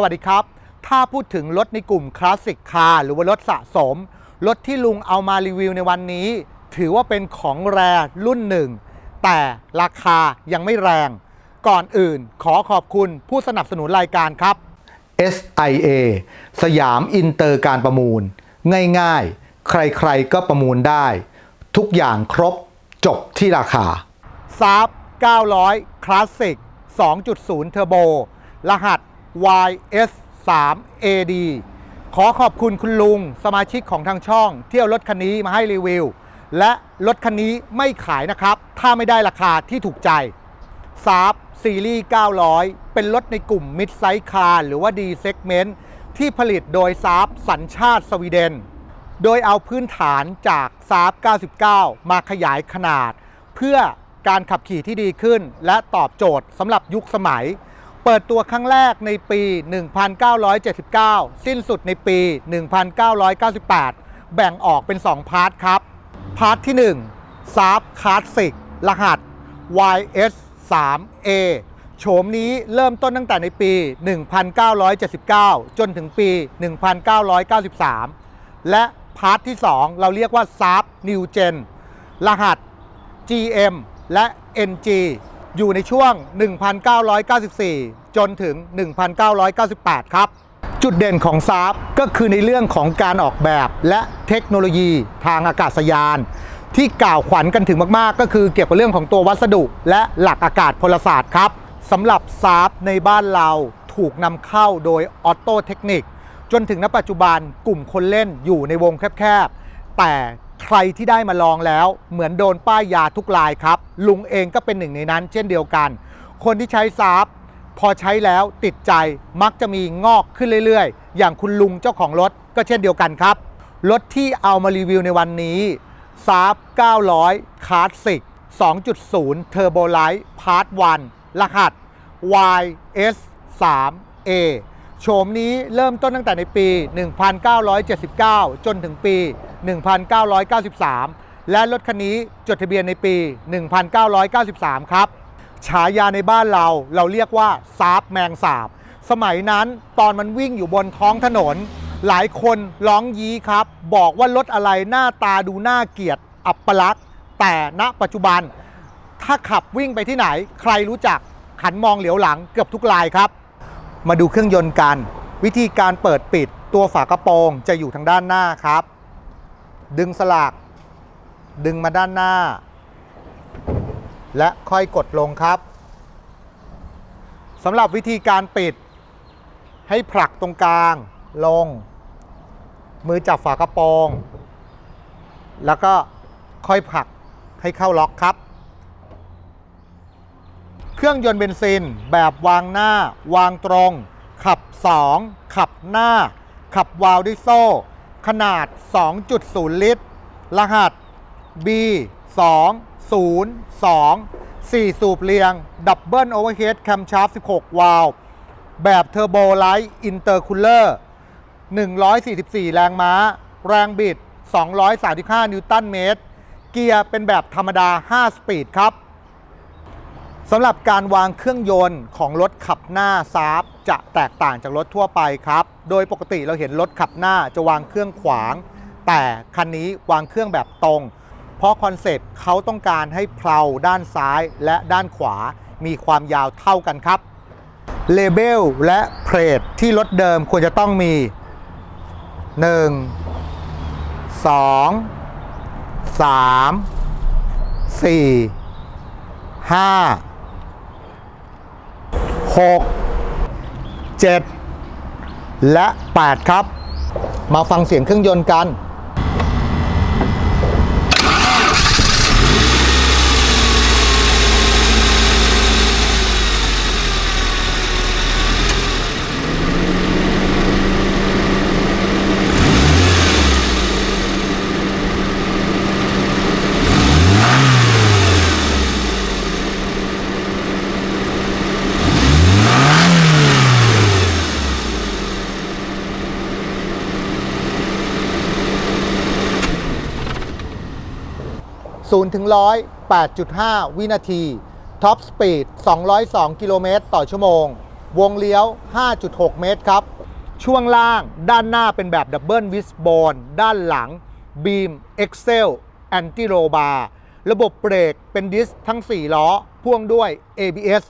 สวัสดีครับ ถ้าพูดถึงรถในกลุ่มคลาสสิกคาร์หรือว่ารถสะสม รถที่ลุงเอามารีวิวในวันนี้ ถือว่าเป็นของแรรุ่นหนึ่ง แต่ราคายังไม่แรง ก่อนอื่นขอขอบคุณผู้สนับสนุนรายการครับ SIA สยามอินเตอร์การประมูล ง่ายๆ ใครๆก็ประมูลได้ ทุกอย่างครบจบที่ราคาซาบ900 คลาสสิก 2.0 เทอร์โบ รหัส YS 3 AD ขอขอบคุณคุณลุงสมาชิกของทางช่อง เที่เอารถคันนี้มาให้รีวิว และรถคันนี้ไม่ขายนะครับ ถ้าไม่ได้ราคาที่ถูกใจซาบซีรีส์ 900 เป็นรถในกลุ่ม Mid Size Car หรือว่า D Segment ที่ผลิตโดยซาบสัญชาติสวีเดน โดยเอาพื้นฐานจากซาบ99 มาขยายขนาด เพื่อการขับขี่ที่ดีขึ้น และตอบโจทย์สำหรับยุคสมัย เปิดตัวครั้งแรกในปี 1979 สิ้นสุดในปี 1998 แบ่งออกเป็น 2 พาร์ทครับ พาร์ทที่1ซาบคลาสสิกรหัส YS 3A โฉมนี้เริ่มต้นตั้งแต่ในปี 1979 จนถึงปี 1993 และพาร์ทที่ 2 เราเรียกว่า s a r p New Gen รหัส GM และ NG อยู่ในช่วง 1994 จนถึง 1998 ครับ จุดเด่นของ s a r p ก็คือในเรื่องของการออกแบบและเทคโนโลยีทางอากาศยาน ที่กล่าวขวัญกันถึงมากๆ ก็คือเกี่ยวกับเรื่องของตัววัสดุ และหลักอากาศพลศาสตร์ครับสำหรับซาร์ในบ้านเราถูกนำเข้าโดยออโตเทคนิคจนถึงณปัจจุบันกลุ่มคนเล่นอยู่ในวงแคบๆ แต่ ใครที่ได้มาลองแล้วเหมือนโดนป้ายยาทุกรายครับ ลุงเองก็เป็นหนึ่งในนั้น เช่นเดียวกัน คนที่ใช้ซาร์พอใช้แล้วติดใจมักจะมีงอกขึ้นเรื่อยๆ อย่างคุณลุงเจ้าของรถก็เช่นเดียวกันครับ รถที่เอามารีวิวในวันนี้ซาร์900คลาสสิก2.0 เทอร์โบไลท์พาร์ท1รหัส YS 3A โฉมนี้เริ่มต้นตั้งแต่ในปี 1979 จนถึงปี 1993 และรถคันนี้จดทะเบียนในปี 1993 ครับ ฉายาในบ้านเราเราเรียกว่าซาบแมงสาบ สมัยนั้นตอนมันวิ่งอยู่บนท้องถนน หลายคนร้องยี้ครับ บอกว่ารถอะไรหน้าตาดูน่าเกลียดอัปลักษณ์แต่ณปัจจุบัน ถ้าขับวิ่งไปที่ไหน ใครรู้จักขันมองเหลียวหลังเกือบทุกรายครับ มาดูเครื่องยนต์กัน วิธีการเปิดปิดตัวฝากระโปรงจะอยู่ทางด้านหน้าครับ ดึงสลักดึงมาด้านหน้า และค่อยกดลงครับสำหรับวิธีการปิด ให้ผลักตรงกลางลง มือจับฝากระโปรง แล้วก็ค่อยผลักให้เข้าล็อกครับ เครื่องยนต์เบนซิน แบบวางหน้า วางตรง ขับ 2 ขับหน้า ขับวาล์วด้วยโซ่ ขนาด 2.0 ลิตร รหัส B 2 0 2 4 สูบเรียง ดับเบิลโอเวอร์เฮดแคมชาร์ฟ16 วาล์วแบบเทอร์โบไลท์อินเตอร์คูลเลอร์ 144 แรงม้า แรงบิด 235 นิวตันเมตร เกียร์เป็นแบบธรรมดา 5 สปีดครับ สำหรับการวางเครื่องยนต์ของรถขับหน้าซาบจะแตกต่างจากรถทั่วไปครับ โดยปกติเราเห็นรถขับหน้าจะวางเครื่องขวาง แต่คันนี้วางเครื่องแบบตรง เพราะคอนเซปต์เขาต้องการให้เพลาด้านซ้ายและด้านขวามีความยาวเท่ากันครับเลเบลและเพลทที่รถเดิมควรจะต้องมี 1 2 3 4 5 6 7 และ 8 ครับ มาฟังเสียงเครื่องยนต์กัน 0ถึง100 8.5 วินาทีท็อปสปีด 202 กิโลเมตรต่อชั่วโมง วงเลี้ยว 5.6 เมตรครับ ช่วงล่างด้านหน้าเป็นแบบดับเบิลวิสโบนด้านหลังบีม Excel Anti r o b a r ระบบเบรกเป็นดิสทั้ง 4 ล้อ พ่วงด้วย ABS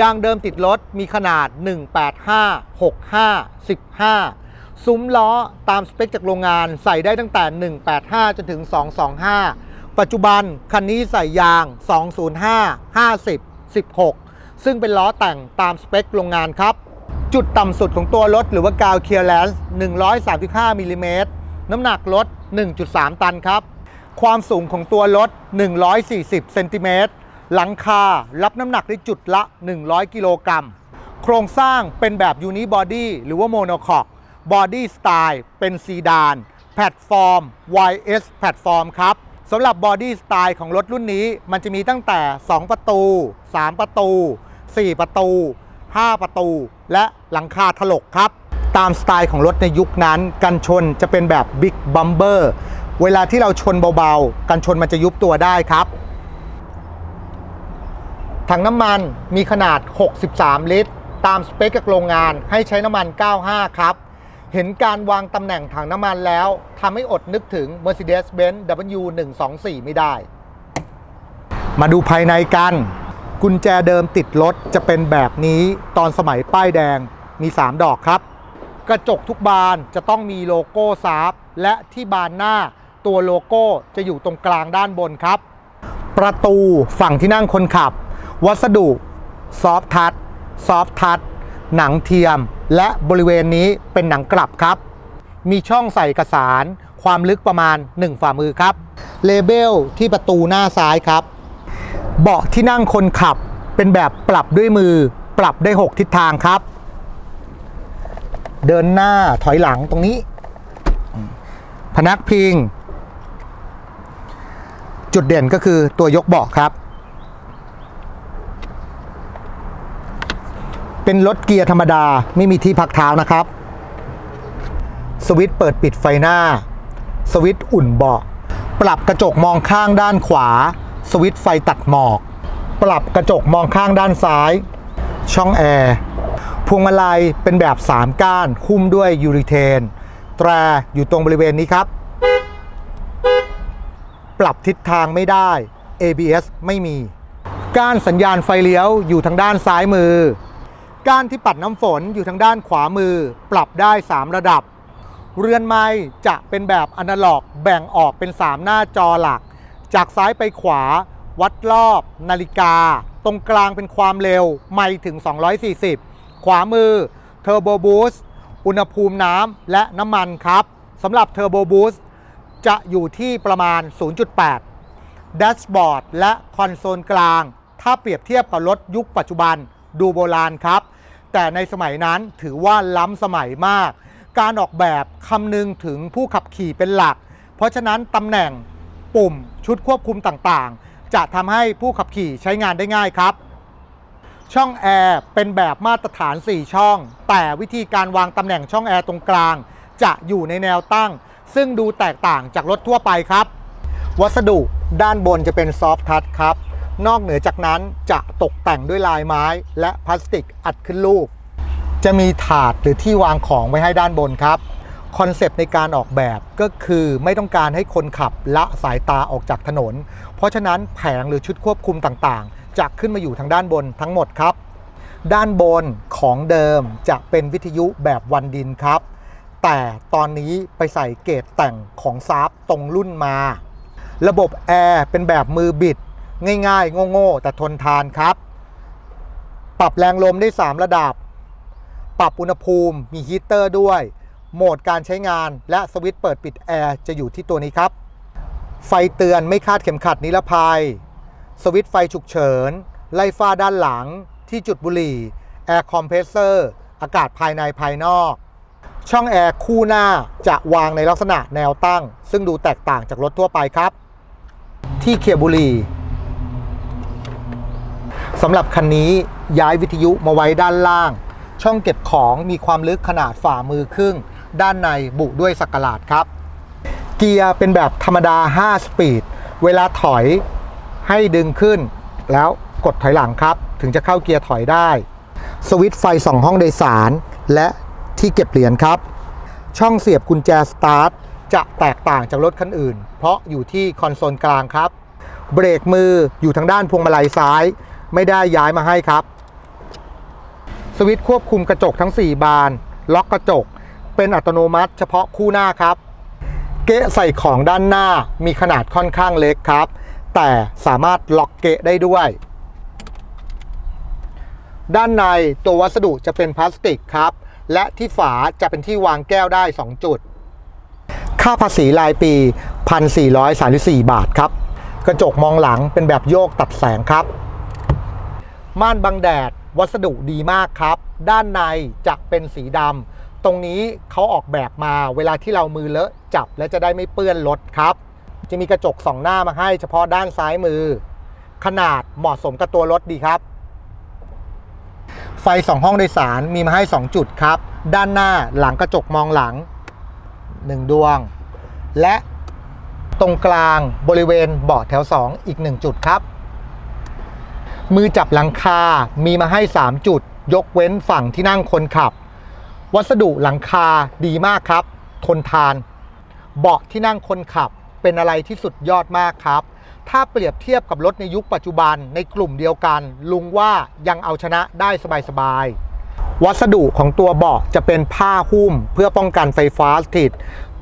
ยางเดิมติดรถมีขนาด 185 65 15 ซุ้มล้อตามสเปคจากโรงงานใส่ได้ตั้งแต่ 185 จนถึง 225 ปัจจุบันคันนี้ใส่ยาง 205 50 16 ซึ่งเป็นล้อแต่งตามสเปคโรงงานครับ จุดต่ำสุดของตัวรถหรือว่ากาวเคลียร์แลนซ์135มิลลิเมตรน้ำหนักรถ 1.3 ตันครับ ความสูงของตัวรถ 140 เซนติเมตร หลังคารับน้ำหนักได้จุดละ 100 กิโลกรัม โครงสร้างเป็นแบบยูนิบอดี้หรือว่าโมโนคอกบอดี้สไตล์เป็นซีดาน แพลตฟอร์ม YS แพลตฟอร์มครับ สำหรับบอดี้สไตล์ของรถรุ่นนี้ มันจะมีตั้งแต่ 2 ประตู 3 ประตู 4 ประตู 5 ประตู และหลังคาถลกครับ ตามสไตล์ของรถในยุคนั้น กันชนจะเป็นแบบบิ๊กบัมเบอร์เวลาที่เราชนเบาๆ กันชนมันจะยุบตัวได้ครับ ถังน้ำมันมีขนาด 63 ลิตร ตามสเปคจากโรงงานให้ใช้น้ำมัน 95 ครับ เห็นการวางตำแหน่งถังน้ำมันแล้วทำให้อดนึกถึง Mercedes-Benz W124 ไม่ได้ มาดูภายในกัน กุญแจเดิมติดรถจะเป็นแบบนี้ตอนสมัยป้ายแดงมี 3 ดอกครับ กระจกทุกบานจะต้องมีโลโก้ซาบและที่บานหน้าตัวโลโก้จะอยู่ตรงกลางด้านบนครับ ประตูฝั่งที่นั่งคนขับ วัสดุ ซอฟทัชซอฟทัชหนังเทียม และบริเวณนี้เป็นหนังกลับครับ มีช่องใส่เอกสารความลึกประมาณ 1 ฝ่ามือครับ เลเบลที่ประตูหน้าซ้ายครับ เบาะที่นั่งคนขับเป็นแบบปรับด้วยมือปรับได้ 6 ทิศทางครับ เดินหน้าถอยหลังตรงนี้ พนักพิง จุดเด่นก็คือตัวยกเบาะครับ เป็นรถเกียร์ธรรมดาไม่มีที่พักเท้านะครับ สวิตช์เปิดปิดไฟหน้า สวิตช์อุ่นเบาะ ปรับกระจกมองข้างด้านขวา สวิตช์ไฟตัดหมอก ปรับกระจกมองข้างด้านซ้าย ช่องแอร์พวงมาลัยเป็นแบบ 3 ก้าน คุ้มด้วยยูริเทน แตรอยู่ตรงบริเวณนี้ครับ ปรับทิศทางไม่ได้ ABS ไม่มี ก้านสัญญาณไฟเลี้ยวอยู่ทางด้านซ้ายมือ ก้านที่ปัดน้ำฝนอยู่ทางด้านขวามือ ปรับได้ 3 ระดับ เรือนไม้จะเป็นแบบอนาล็อก แบ่งออกเป็น 3 หน้าจอหลัก จากซ้ายไปขวา วัดรอบ นาฬิกา ตรงกลางเป็นความเร็ว ไม่ถึง 240 ขวามือเทอร์โบบูสอุณหภูมิน้ำและน้ำมันครับสำหรับเทอร์โบบูสจะอยู่ที่ประมาณ 0.8 แดชบอร์ดและคอนโซลกลาง ถ้าเปรียบเทียบกับรถยุคปัจจุบัน ดูโบราณครับ แต่ในสมัยนั้นถือว่าล้ำสมัยมาก การออกแบบคำนึงถึงผู้ขับขี่เป็นหลัก เพราะฉะนั้นตำแหน่งปุ่มชุดควบคุมต่างๆ จะทำให้ผู้ขับขี่ใช้งานได้ง่ายครับ ช่องแอร์เป็นแบบมาตรฐาน 4 ช่อง แต่วิธีการวางตำแหน่งช่องแอร์ตรงกลาง จะอยู่ในแนวตั้ง ซึ่งดูแตกต่างจากรถทั่วไปครับ วัสดุด้านบนจะเป็นซอฟท์ทัชครับ นอกเหนือจากนั้นจะตกแต่งด้วยลายไม้ และพลาสติกอัดขึ้นรูป จะมีถาดหรือที่วางของไว้ให้ด้านบนครับคอนเซปต์ในการออกแบบก็คือไม่ต้องการให้คนขับละสายตาออกจากถนน เพราะฉะนั้นแผงหรือชุดควบคุมต่างๆ จะขึ้นมาอยู่ทางด้านบนทั้งหมดครับ ด้านบนของเดิมจะเป็นวิทยุแบบวันดินครับ แต่ตอนนี้ไปใส่เกจแต่งของซาร์ฟตรงรุ่นมา ระบบแอร์เป็นแบบมือบิด ง่ายๆ โง่ๆแต่ทนทานครับ ปรับแรงลมได้ 3 ระดับ ปรับอุณหภูมิมีฮีตเตอร์ด้วย โหมดการใช้งานและสวิตช์เปิดปิดแอร์จะอยู่ที่ตัวนี้ครับ ไฟเตือนไม่คาดเข็มขัดนิรภัย สวิตช์ไฟฉุกเฉิน ไล่ฟ้าด้านหลัง ที่จุดบุหรี่ แอร์คอมเพรสเซอร์ อากาศภายในภายนอก ช่องแอร์คู่หน้าจะวางในลักษณะแนวตั้ง ซึ่งดูแตกต่างจากรถทั่วไปครับ ที่เคียบุรี สำหรับคันนี้ย้ายวิทยุมาไว้ด้านล่าง ช่องเก็บของมีความลึกขนาดฝ่ามือครึ่ง ด้านในบุด้วยสักหลาดครับ เกียร์เป็นแบบธรรมดา 5 สปีด เวลาถอยให้ดึงขึ้น แล้วกดถอยหลังครับ ถึงจะเข้าเกียร์ถอยได้ สวิตช์ไฟสองห้องโดยสาร และที่เก็บเหรียญครับ ช่องเสียบกุญแจสตาร์ทจะแตกต่างจากรถคันอื่น เพราะอยู่ที่คอนโซลกลางครับ เบรกมืออยู่ทางด้านพวงมาลัยซ้าย ไม่ได้ย้ายมาให้ครับ สวิตช์ควบคุมกระจกทั้ง 4 บาน ล็อกกระจก เป็นอัตโนมัติเฉพาะคู่หน้าครับ เกะใส่ของด้านหน้ามีขนาดค่อนข้างเล็กครับ แต่สามารถล็อกเกะได้ด้วย ด้านในตัววัสดุจะเป็นพลาสติกครับ และที่ฝาจะเป็นที่วางแก้วได้ 2 จุด ค่าภาษีรายปี 1,434 บาทครับ กระจกมองหลังเป็นแบบโยกตัดแสงครับ ม่านบังแดด วัสดุดีมากครับ ด้านในจะเป็นสีดำตรงนี้เขาออกแบบมาเวลาที่เรามือเลอะจับและจะได้ไม่เปื้อนรถครับ จะมีกระจกสองหน้ามาให้เฉพาะด้านซ้ายมือ ขนาดเหมาะสมกับตัวรถดีครับ ไฟสองห้องโดยสารมีมาให้ 2 จุดครับ ด้านหน้าหลังกระจกมองหลัง 1 ดวง และตรงกลางบริเวณเบาะแถว 2 อีก 1 จุดครับ มือจับหลังคา มีมาให้ 3 จุด ยกเว้นฝั่งที่นั่งคนขับ วัสดุหลังคาดีมากครับ ทนทาน เบาะที่นั่งคนขับเป็นอะไรที่สุดยอดมากครับ ถ้าเปรียบเทียบกับรถในยุคปัจจุบันในกลุ่มเดียวกัน ลุงว่ายังเอาชนะได้สบายๆ วัสดุของตัวเบาะจะเป็นผ้าหุ้ม เพื่อป้องกันไฟฟ้าสถิต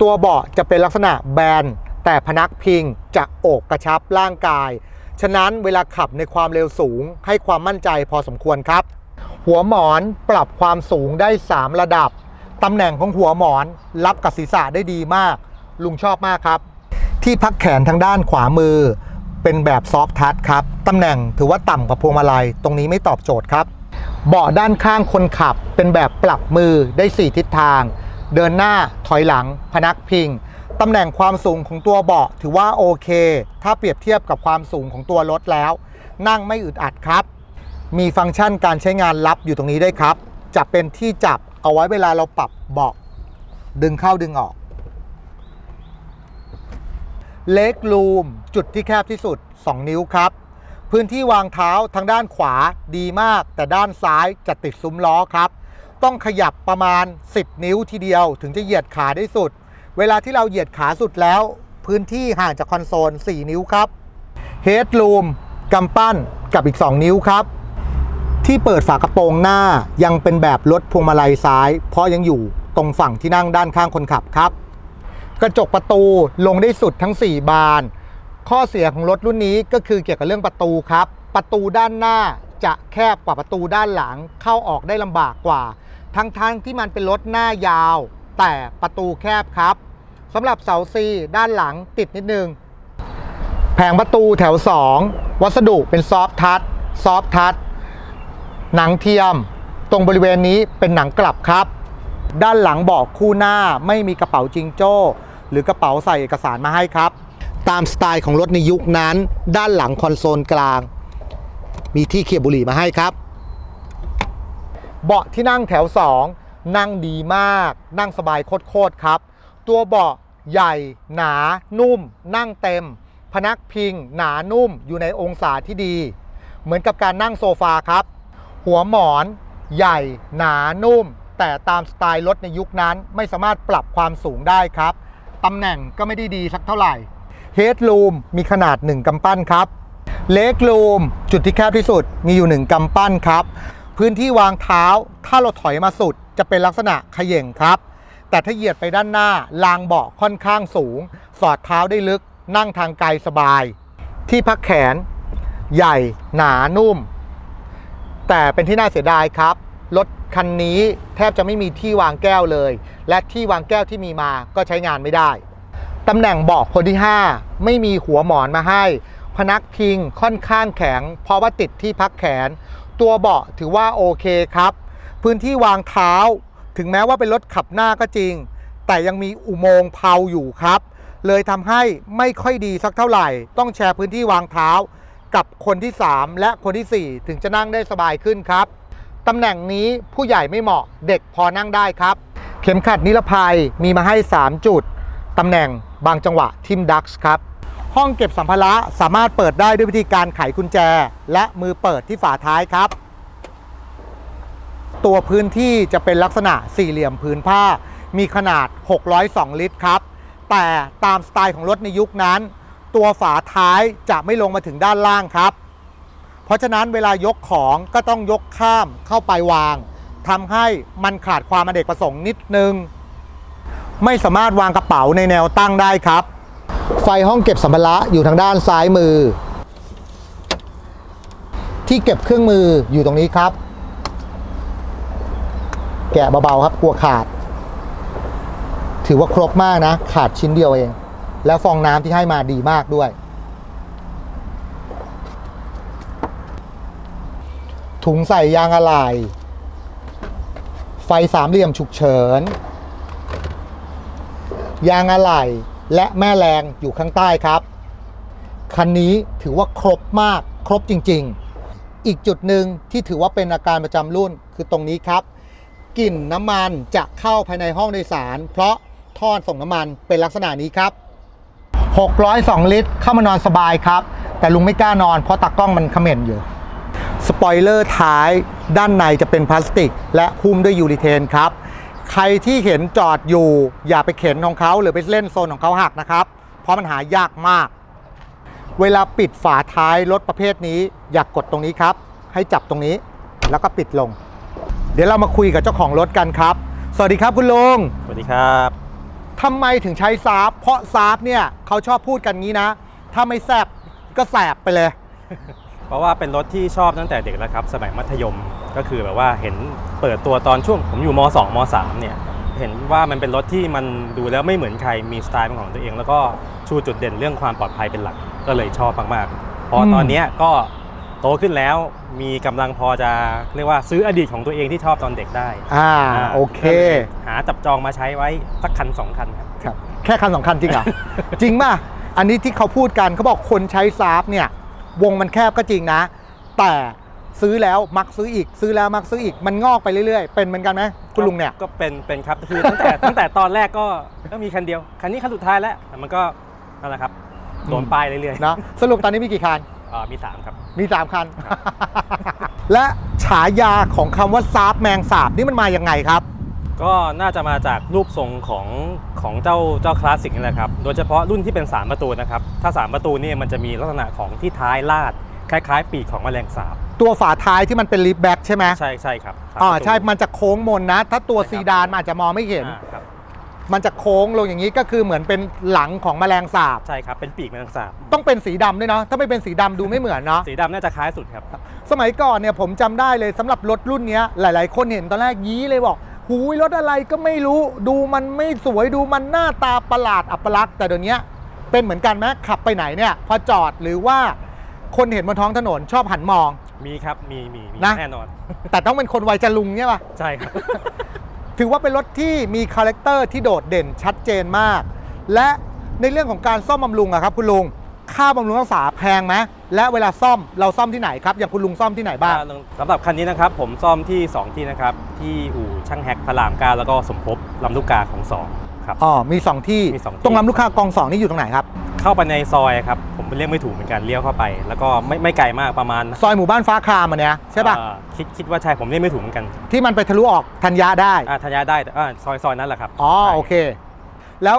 ตัวเบาะจะเป็นลักษณะแบน แต่พนักพิงจะโอบกระชับร่างกาย ฉะนั้นเวลาขับในความเร็วสูง ให้ความมั่นใจพอสมควรครับ หัวหมอนปรับความสูงได้ 3 ระดับ ตำแหน่งของหัวหมอนรับกับศีรษะได้ดีมาก ลุงชอบมากครับ ที่พักแขนทางด้านขวามือ เป็นแบบซอฟทัชครับ ตำแหน่งถือว่าต่ำกว่าพวงมาลัย ตรงนี้ไม่ตอบโจทย์ครับ เบาะด้านข้างคนขับเป็นแบบปรับมือได้ 4 ทิศทาง เดินหน้าถอยหลัง พนักพิง ตำแหน่งความสูงของตัวเบาะถือว่าโอเค ถ้าเปรียบเทียบกับความสูงของตัวรถแล้ว นั่งไม่อึดอัดครับ มีฟังก์ชันการใช้งานลับอยู่ตรงนี้ได้ครับ จะเป็นที่จับเอาไว้เวลาเราปรับเบาะดึงเข้าดึงออกเล็กรูมจุดที่แคบที่สุด 2 นิ้วครับ พื้นที่วางเท้าทางด้านขวาดีมาก แต่ด้านซ้ายจะติดซุ้มล้อครับ ต้องขยับประมาณ 10 นิ้วทีเดียวถึงจะเหยียดขาได้สุด เวลาที่เราเหยียดขาสุดแล้ว พื้นที่ห่างจากคอนโซล 4 นิ้วครับเฮดรูมกำปั้นกับอีก 2 นิ้วครับ ที่เปิดฝากระโปรงหน้ายังเป็นแบบรถพวงมาลัยซ้าย เพราะยังอยู่ตรงฝั่งที่นั่งด้านข้างคนขับครับ กระจกประตูลงได้สุดทั้ง 4 บาน ข้อเสียของรถรุ่นนี้ก็คือเกี่ยวกับเรื่องประตูครับ ประตูด้านหน้าจะแคบกว่าประตูด้านหลังเข้าออกได้ลำบากกว่า ทั้งๆทที่มันเป็นรถหน้ายาว แต่ประตูแคบครับ สำหรับเสาซีด้านหลังติดนิดนึง แผงประตูแถว 2 วัสดุเป็นซอฟทัชซอฟทัชหนังเทียม ตรงบริเวณนี้เป็นหนังกลับครับ ด้านหลังเบาะคู่หน้าไม่มีกระเป๋าจิงโจ้ หรือกระเป๋าใส่เอกสารมาให้ครับ ตามสไตล์ของรถในยุคนั้น ด้านหลังคอนโซลกลาง มีที่เขียบบุหรี่มาให้ครับ เบาะที่นั่งแถว 2 นั่งดีมาก นั่งสบายโคตรๆครับ ตัวเบาะใหญ่ หนา นุ่ม นั่งเต็ม พนักพิง หนานุ่มอยู่ในองศาที่ดี เหมือนกับการนั่งโซฟาครับ หัวหมอนใหญ่ หนานุ่ม แต่ตามสไตล์รถในยุคนั้นไม่สามารถปรับความสูงได้ครับตำแหน่งก็ไม่ได้ดีสักเท่าไหร่เฮดรูมมีขนาด 1กำปั้นครับเลกรูมจุดที่แคบที่สุดมีอยู่ 1กำปั้นครับ พื้นที่วางเท้าถ้าเราถอยมาสุดจะเป็นลักษณะขย่งครับ แต่ถ้าเหยียดไปด้านหน้าลางเบาะค่อนข้างสูง สอดเท้าได้ลึก นั่งทางไกลสบาย ที่พักแขน ใหญ่หนานุ่ม แต่เป็นที่น่าเสียดายครับ รถคันนี้แทบจะไม่มีที่วางแก้วเลย และที่วางแก้วที่มีมาก็ใช้งานไม่ได้ตำแหน่งเบาะคนที่ 5 ไม่มีหัวหมอนมาให้ พนักพิงค่อนข้างแข็ง เพราะว่าติดที่พักแขน ตัวเบาะถือว่าโอเคครับ พื้นที่วางเท้า ถึงแม้ว่าเป็นรถขับหน้าก็จริง แต่ยังมีอุโมงค์เพาอยู่ครับ เลยทำให้ไม่ค่อยดีสักเท่าไหร่ ต้องแชร์พื้นที่วางเท้า กับคนที่ 3 และคนทีสี่ 4 ถึงจะนั่งได้สบายขึ้นครับตำแหน่งนี้ผู้ใหญ่ไม่เหมาะเด็กพอนั่งได้ครับ เข็มขัดนิรภัยมีมาให้ 3 จุดตำแหน่งบางจังหวะทิมดักส์ครับห้องเก็บสัมภาระสามารถเปิดได้ด้วยวิธีการไขกุญแจ และมือเปิดที่ฝาท้ายครับ ตัวพื้นที่จะเป็นลักษณะสี่เหลี่ยมผืนผ้า มีขนาด 602 ลิตรครับ แต่ตามสไตล์ของรถในยุคนั้น ตัวฝาท้ายจะไม่ลงมาถึงด้านล่างครับ เพราะฉะนั้นเวลายกของก็ต้องยกข้ามเข้าไปวางทำให้มันขาดความอเนกประสงค์นิดนึง ไม่สามารถวางกระเป๋าในแนวตั้งได้ครับ ไฟห้องเก็บสัมภาระอยู่ทางด้านซ้ายมือ ที่เก็บเครื่องมืออยู่ตรงนี้ครับ แกะเบาๆครับกลัวขาด ถือว่าครบมากนะ ขาดชิ้นเดียวเอง แล้วฟองน้ำที่ให้มาดีมากด้วย ถุงใส่ยางอะไหล่ไฟสามเหลี่ยมฉุกเฉิน ยางอะไหล่และแม่แรงอยู่ข้างใต้ครับคันนี้ถือว่าครบมากครบจริง ๆ อีกจุดหนึ่งที่ถือว่าเป็นอาการประจำรุ่นคือตรงนี้ครับ กลิ่นน้ำมันจะเข้าภายในห้องโดยสาร เพราะท่อส่งน้ำมันเป็นลักษณะนี้ครับ 602 ลิตรเข้ามานอนสบายครับ แต่ลุงไม่กล้านอนเพราะตากล้องมันเขม่นอยู่ สปอยเลอร์ท้ายด้านในจะเป็นพลาสติก และหุ้มด้วยยูริเทนครับ ใครที่เห็นจอดอยู่ อย่าไปเข็นของเขาหรือไปเล่นโซนของเขาหักนะครับ เพราะมันหายากมาก เวลาปิดฝาท้ายรถประเภทนี้ อยากกดตรงนี้ครับ ให้จับตรงนี้แล้วก็ปิดลง ดี๋ยวเรามาคุยกับเจ้าของรถกันครับ สวัสดีครับคุณลุงสวัสดีครับทำไมถึงใช้ซาร์ฟเพราะซาร์ฟเนี่ยเขาชอบพูดกันงี้นะ ถ้าไม่แซบก็แสบไปเลย เพราะว่าเป็นรถที่ชอบตั้งแต่เด็กแล้วครับ สมัยมัธยมก็คือแบบว่าเห็นเปิดตัวตอนช่วงผมอยู่ม 2ม3เนี่ยเห็นว่ามันเป็นรถที่มันดูแล้วไม่เหมือนใครมีสไตล์เป็นของตัวเอง แล้วก็ชูจุดเด่นเรื่องความปลอดภัยเป็นหลักก็เลยชอบมากๆพอตอนเนี้ยก็ โตขึ้นแล้วมีกำลังพอจะเรียกว่าซื้ออดีตของตัวเองที่ชอบตอนเด็กได้อ่าาโอเค ก็ลยหาจับจองมาใช้ไว้สักคันสองคันครับ ครับแค่คันสองคันจริงเหรอ จริงป่ะ อันนี้ที่เขาพูดกันเขาบอกคนใช้ซาร์ฟเนี่ย วงมันแคบก็จริงนะ แต่ซื้อแล้วมักซื้ออีก ซื้อแล้วมักซื้ออีกมันงอกไปเรื่อยๆ เป็นเหมือนกันไหมคุณลุงเนี่ย ก็เป็นเป็นครับคือตั้งแต่ ตั้งแต่ตอนแรกก็ก็มีคันเดียว คันนี้คันสุดท้ายแล้วแต่มันก็นั่นแหละครับโดนป้ายเรื่อยๆ นะสรุปตอนนี้มีกี่คันอ่า มี 3 ครับ มี 3 คัน และฉายาของคำว่าซาร์ฟแมงสาบนี่มันมายังไงครับ ก็น่าจะมาจากรูปทรงของของเจ้าเจ้าคลาสสิกนี่แหละครับ โดยเฉพาะรุ่นที่เป็น 3 ประตูนะครับ ถ้า 3 ประตูนี่มันจะมีลักษณะของที่ท้ายลาด คล้ายๆ ปีกของแมลงสาบ ตัวฝาท้ายที่มันเป็นลิฟต์แบ็กใช่ไหมใช่ใช่ครับสามอ่าประตูใช่มันจะโค้งมนนะ ถ้าตัวใช่ครับซีดานมันอาจจะมองไม่เห็นอ่าครับ มันจะโค้งลงอย่างนี้ก็คือเหมือนเป็นหลังของแมลงสาบ ใช่ครับ เป็นปีกแมลงสาบ ต้องเป็นสีดำด้วยเนาะถ้าไม่เป็นสีดำดูไม่เหมือนเนาะสีดำน่าจะคล้ายสุดครับ สมัยก่อนเนี่ยผมจำได้เลยสำหรับรถรุ่นเนี้ยหลาย ๆ คนเห็นตอนแรกยี้เลยบอกหูยรถอะไรก็ไม่รู้ ดูมันไม่สวยดูมันหน้าตาประหลาดอัปลักษณ์แต่เดี๋ยวนี้เป็นเหมือนกันไหมขับไปไหนเนี่ย พอจอดหรือว่าคนเห็นบนท้องถนนชอบหันมอง มีครับ มีมีมีนะ แน่นอน แต่ต้องเป็นคนวัยจะลุงเนี่ยป่ะ ใช่ครับ ถือว่าเป็นรถที่มีคาแรคเตอร์ที่โดดเด่นชัดเจนมาก และในเรื่องของการซ่อมบำรุงอะครับคุณลุงค่าบำรุงรักษาแพงไหมและเวลาซ่อมเราซ่อมที่ไหนครับอย่างคุณลุงซ่อมที่ไหนบ้างสำหรับคันนี้นะครับผมซ่อมที่ 2 ที่นะครับที่อู่ช่างแฮกพระรามเก้าแล้วก็สมภพลำลูกกาของ 2 ครับ อ๋อ มี 2 ที่ มีสองที่ ตรงลำลูกค้ากองสองนี่อยู่ตรงไหนครับ เข้าไปในซอยครับ ผมเรียกไม่ถูกเหมือนกันเลี้ยวเข้าไป แล้วก็ไม่ไม่ไกลมากประมาณซอยหมู่บ้านฟ้าครามอันเนี้ยใช่ป่ะ เอ่อคิดคิดว่าใช่ผมเรียกไม่ถูกเหมือนกันที่มันไปทะลุออกธัญญาได้ อ่าธัญญาได้แต่อ่าซอยซอยนั้นแหละครับอ๋อ ใช่โอเค แล้ว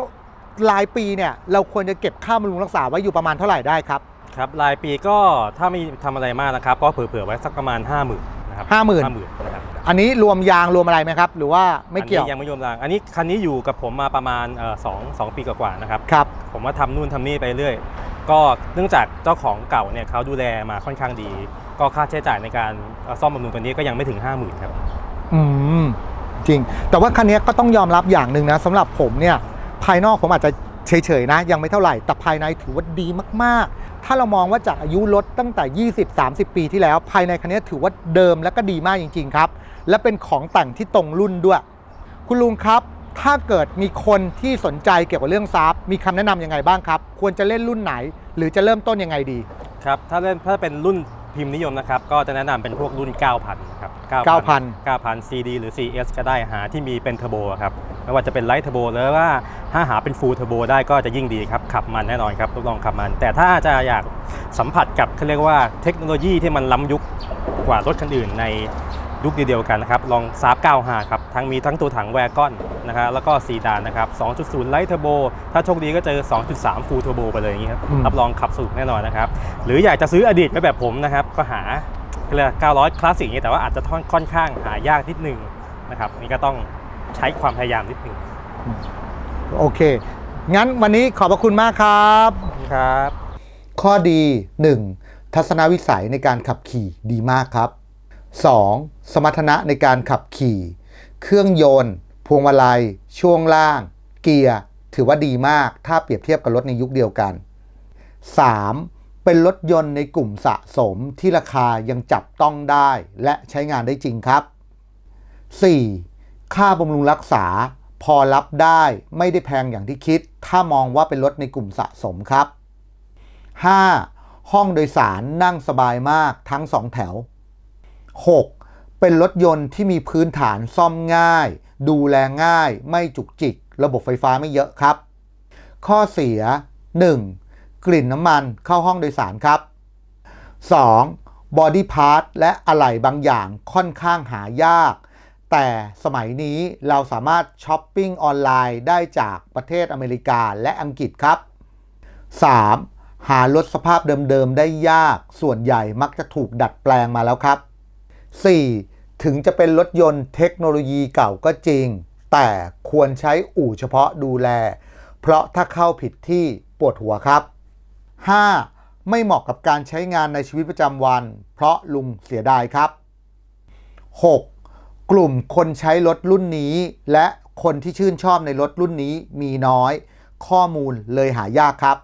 รายปีเนี่ยเราควรจะเก็บค่าบำรุงรักษาไว้อยู่ประมาณเท่าไหร่ได้ครับ ครับรายปีก็ถ้าไม่ทำอะไรมากนะครับ ก็เผื่อๆไว้สักประมาณ 5 0,000นะครับ50,000ห้าหมื่นนะครับ อันนี้รวมยางรวมอะไรไหมครับ หรือว่าไม่เกี่ยวอันนี้ยังไม่รวมราง อันนี้คันนี้อยู่กับผมมาประมาณเอ่อสองสองปีกว่าๆนะครับ ครับ ผมว่าทำนู่นทำนี่ไปเรื่อย ก็เนื่องจากเจ้าของเก่าเนี่ยเขาดูแลมาค่อนข้างดี ก็ค่าใช้จ่ายในการเอ่อซ่อมบำรุงตัวนี้ก็ยังไม่ถึง 5 0,000ครับ อืมจริง แต่ว่าคันนี้ก็ต้องยอมรับอย่างหนึ่งนะสำหรับผมเนี่ยภายนอกผมอาจจะเฉยๆนะ ยังไม่เท่าไหร่แต่ภายในถือว่าดีมากๆ ถ้าเรามองว่าจากอายุรถตั้งแต่ 20-30 ปีที่แล้ว ภายในคันนี้ถือว่าเดิมและก็ดีมากจริง ๆ ครับ และเป็นของแต่งที่ตรงรุ่นด้วย คุณลุงครับถ้าเกิดมีคนที่สนใจเกี่ยวกับเรื่องซาร์ฟมีคำแนะนำยังไงบ้างครับ ควรจะเล่นรุ่นไหน หรือจะเริ่มต้นยังไงดีครับถ้าเล่นถ้าเป็นรุ่นพิมพ์นิยมนะครับ ก็จะแนะนำเป็นพวกรุ่น 9,000ครับ9,000 9,000 CD หรือ CS ก็ได้หาที่มีเป็นเทอร์โบครับไม่ว่าจะเป็นไลท์เทอร์โบหรือว่าถ้าหาเป็นฟูลเทอร์โบได้ก็จะยิ่งดีครับ ขับมันแน่นอนครับทดลองขับมัน แต่ถ้าจะอยากสัมผัสกับเขาเรียกว่าเทคโนโลยีที่มันล้ำยุคกว่ารถคันอื่นใน ยุคเดียวกันนะครับลองซาบ95ครับทั้งมีทั้งตัวถังแวร์กอนนะครับแล้วก็ซีดานนะครับ 2.0 ไลท์เทอร์โบ ถ้าโชคดีก็เจอ 2.3 ฟูลเทอร์โบไปเลยอย่างนี้ครับอืมรับรองขับสนุกแน่นอนนะครับ หรืออยากจะซื้ออดีตไว้แบบผมนะครับ ก็หาเรียก900 คลาสสิกอย่างนี้แต่ว่าอาจจะค่อนข้างหายากนิดนึงนะครับนี่ก็ต้องใช้ความพยายามนิดนึงโอเค งั้นวันนี้ขอบพระคุณมากครับครับ ข้อดี 1. ทัศนวิสัยในการขับขี่ดีมากครับ 2. สมรรถนะในการขับขี่ เครื่องยนต์ พวงมาลัย ช่วงล่าง เกียร์ ถือว่าดีมาก ถ้าเปรียบเทียบกับรถในยุคเดียวกัน 3. เป็นรถยนต์ในกลุ่มสะสมที่ราคายังจับต้องได้และใช้งานได้จริงครับ 4. ค่าบำรุงรักษาพอรับได้ไม่ได้แพงอย่างที่คิด ถ้ามองว่าเป็นรถในกลุ่มสะสมครับ 5. ห้องโดยสารนั่งสบายมากทั้ง 2 แถว 6. เป็นรถยนต์ที่มีพื้นฐานซ่อมง่าย ดูแลง่าย ไม่จุกจิก ระบบไฟฟ้าไม่เยอะครับ ข้อเสีย 1. กลิ่นน้ำมันเข้าห้องโดยสารครับ 2. บอดี้พาร์ทและอะไหล่บางอย่างค่อนข้างหายาก แต่สมัยนี้เราสามารถช้อปปิ้งออนไลน์ได้จากประเทศอเมริกาและอังกฤษครับ 3. หารถสภาพเดิมๆได้ยาก ส่วนใหญ่มักจะถูกดัดแปลงมาแล้วครับ 4. ถึงจะเป็นรถยนต์เทคโนโลยีเก่าก็จริง แต่ควรใช้อู่เฉพาะดูแล เพราะถ้าเข้าผิดที่ปวดหัวครับ 5. ไม่เหมาะกับการใช้งานในชีวิตประจำวัน เพราะลุงเสียดายครับ 6. กลุ่มคนใช้รถรุ่นนี้ และคนที่ชื่นชอบในรถรุ่นนี้มีน้อย ข้อมูลเลยหายากครับ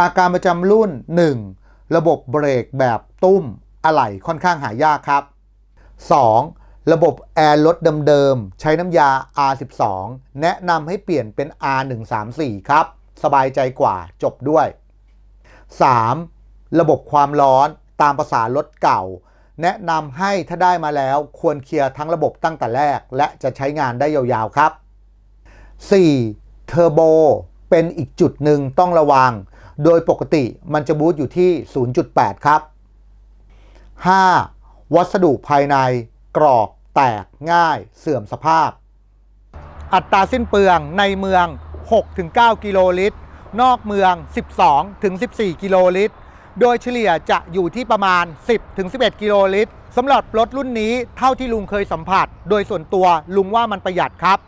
อาการประจำรุ่น 1. ระบบเบรกแบบตุ้มอะไหล่ค่อนข้างหายากครับ 2. ระบบแอร์รถเดิมๆ ใช้น้ำยา R12 แนะนำให้เปลี่ยนเป็น R134 ครับ สบายใจกว่าจบด้วย 3. ระบบความร้อนตามภาษารถเก่า แนะนำให้ถ้าได้มาแล้วควรเคลียร์ทั้งระบบตั้งแต่แรก และจะใช้งานได้ยาวๆครับ 4. เทอร์โบเป็นอีกจุดหนึ่งต้องระวัง โดยปกติมันจะบูตอยู่ที่ 0.8 ครับ 5. วัสดุภายในกรอบแตกง่ายเสื่อมสภาพ อัตราสิ้นเปลืองในเมือง 6-9 กิโลลิตร นอกเมือง 12-14 กิโลลิตร โดยเฉลี่ยจะอยู่ที่ประมาณ 10-11 กิโลลิตรสำหรับรถรุ่นนี้เท่าที่ลุงเคยสัมผัส โดยส่วนตัวลุงว่ามันประหยัดครับ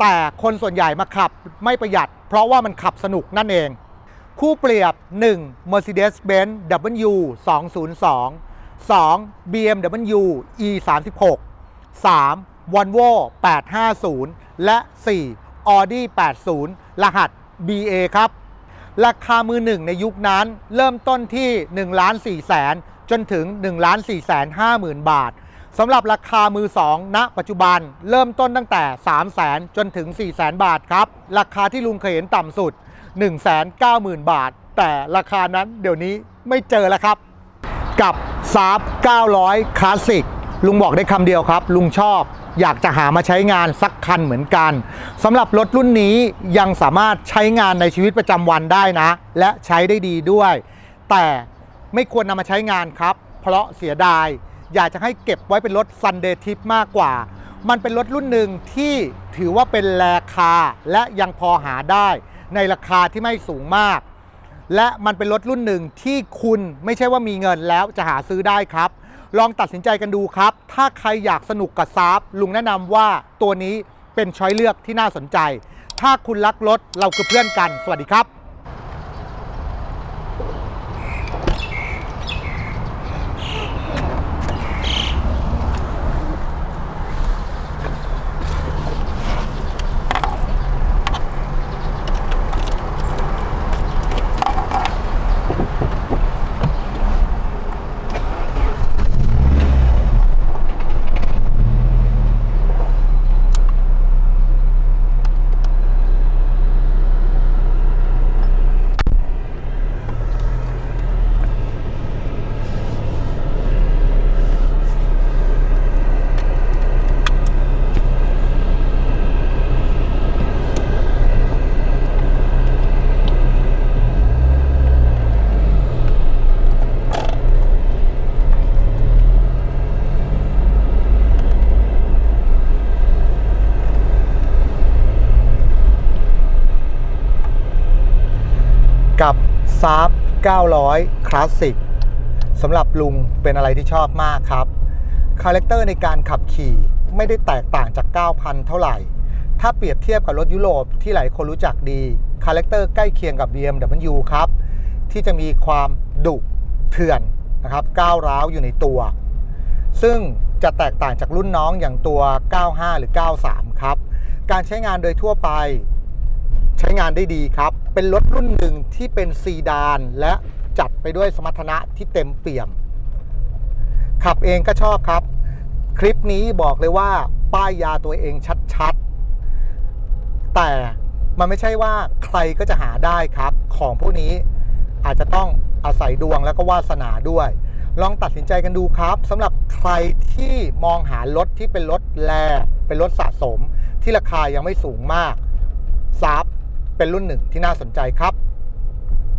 แต่คนส่วนใหญ่มาขับไม่ประหยัด เพราะว่ามันขับสนุกนั่นเอง คู่เปรียบ 1. Mercedes-Benz W 202 2. BMW E 36 3. Volvo 850 และ 4. Audi 80 รหัส BA ครับ ราคามือหนึ่งในยุคนั้นเริ่มต้นที่1ล้าน4แสนจนถึง1ล้าน4แสน5หมื่นบาทสำหรับราคามือ 2 ณ ปัจจุบันเริ่มต้นตั้งแต่3แสนจนถึง4แสนบาทครับ ราคาที่ลุงเคยเห็นต่ำสุด 1 9 0 0 0 0 บาท แต่ราคานั้นเดี๋ยวนี้ไม่เจอแล้วครับ กับซาบ900 คลาสสิกลุงบอกได้คำเดียวครับ ลุงชอบอยากจะหามาใช้งานสักคันเหมือนกันสำหรับรถรุ่นนี้ยังสามารถใช้งานในชีวิตประจำวันได้นะ และใช้ได้ดีด้วย แต่ไม่ควรนำมาใช้งานครับ เพราะเสียดาย อยากจะให้เก็บไว้เป็นรถซันเดย์ทิปมากกว่า มันเป็นรถรุ่นหนึ่งที่ถือว่าเป็นแราคาและยังพอหาได้ ในราคาที่ไม่สูงมาก และมันเป็นรถรุ่นหนึ่งที่คุณไม่ใช่ว่ามีเงินแล้วจะหาซื้อได้ครับ ลองตัดสินใจกันดูครับ ถ้าใครอยากสนุกกับซาบลุงแนะนำว่าตัวนี้เป็นช้อยเลือกที่น่าสนใจ ถ้าคุณรักรถเราคือเพื่อนกัน สวัสดีครับ ซาบ900 คลาสสิกสำหรับลุงเป็นอะไรที่ชอบมากครับ คาแรคเตอร์ในการขับขี่ไม่ได้แตกต่างจาก 9,000 เท่าไหร่ ถ้าเปรียบเทียบกับรถยุโรปที่หลายคนรู้จักดี คาแรคเตอร์ใกล้เคียงกับ BMW ครับ ที่จะมีความดุเถื่อนนะครับก้าวร้าวอยู่ในตัว ซึ่งจะแตกต่างจากรุ่นน้องอย่างตัว 95 หรือ 93 ครับ การใช้งานโดยทั่วไป ใช้งานได้ดีครับ เป็นรถรุ่นหนึ่งที่เป็นซีดานและจัดไปด้วยสมรรถนะที่เต็มเปี่ยม ขับเองก็ชอบครับ คลิปนี้บอกเลยว่า ป้ายยาตัวเองชัดๆ แต่มันไม่ใช่ว่าใครก็จะหาได้ครับ ของพวกนี้อาจจะต้องอาศัยดวงแล้วก็วาสนาด้วย ลองตัดสินใจกันดูครับสำหรับใครที่มองหารถที่เป็นรถแรเป็นรถสะสม ที่ราคายังไม่สูงมากซับ เป็นรุ่นหนึ่งที่น่าสนใจครับ